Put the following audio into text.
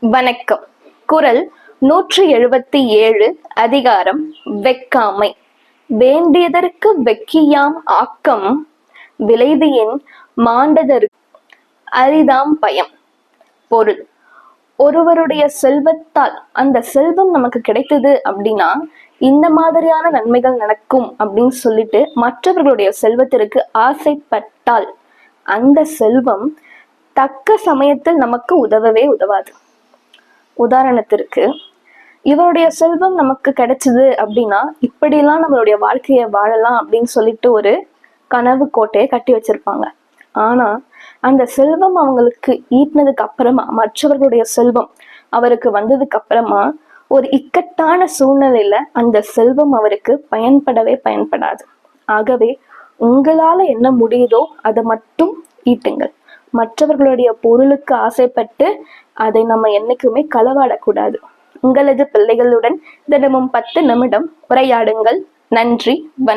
வணக்கம். குரல் நூற்றி எழுபத்தி ஏழு அதிகாரம் வெக்காமை வேண்டியதற்கு வெக்கியாம் ஆக்கம். விளைவியின் மாண்டதற்கு அரிதாம் பயம். பொருள். ஒருவருடைய செல்வத்தால் அந்த செல்வம் நமக்கு கிடைத்தது அப்படின்னா இந்த மாதிரியான நன்மைகள் நடக்கும் அப்படின்னு சொல்லிட்டு மற்றவர்களுடைய செல்வத்திற்கு ஆசைப்பட்டால் அந்த செல்வம் தக்க சமயத்தில் நமக்கு உதவவே உதவாது. உதாரணத்திற்கு இவருடைய செல்வம் நமக்கு கிடைச்சது அப்படின்னா இப்படிலாம் நம்மளுடைய வாழ்க்கையை வாழலாம் அப்படின்னு சொல்லிட்டு ஒரு கனவு கோட்டையை கட்டி வச்சிருப்பாங்க. ஆனா அந்த செல்வம் அவங்களுக்கு ஈட்டினதுக்கு அப்புறமா மற்றவர்களுடைய செல்வம் அவருக்கு வந்ததுக்கு அப்புறமா ஒரு இக்கட்டான சூழ்நிலையில அந்த செல்வம் அவருக்கு பயன்படவே பயன்படாது. ஆகவே உங்களால என்ன முடியுதோ அதை மட்டும் ஈட்டுங்கள். மற்றவர்களுடைய பொருளுக்கு ஆசைப்பட்டு அதை நம்ம என்னைக்குமே களவாடக்கூடாது. உங்களது பிள்ளைகளுடன் தினமும் பத்து நிமிடம் உரையாடுங்கள். நன்றி வணக்கம்.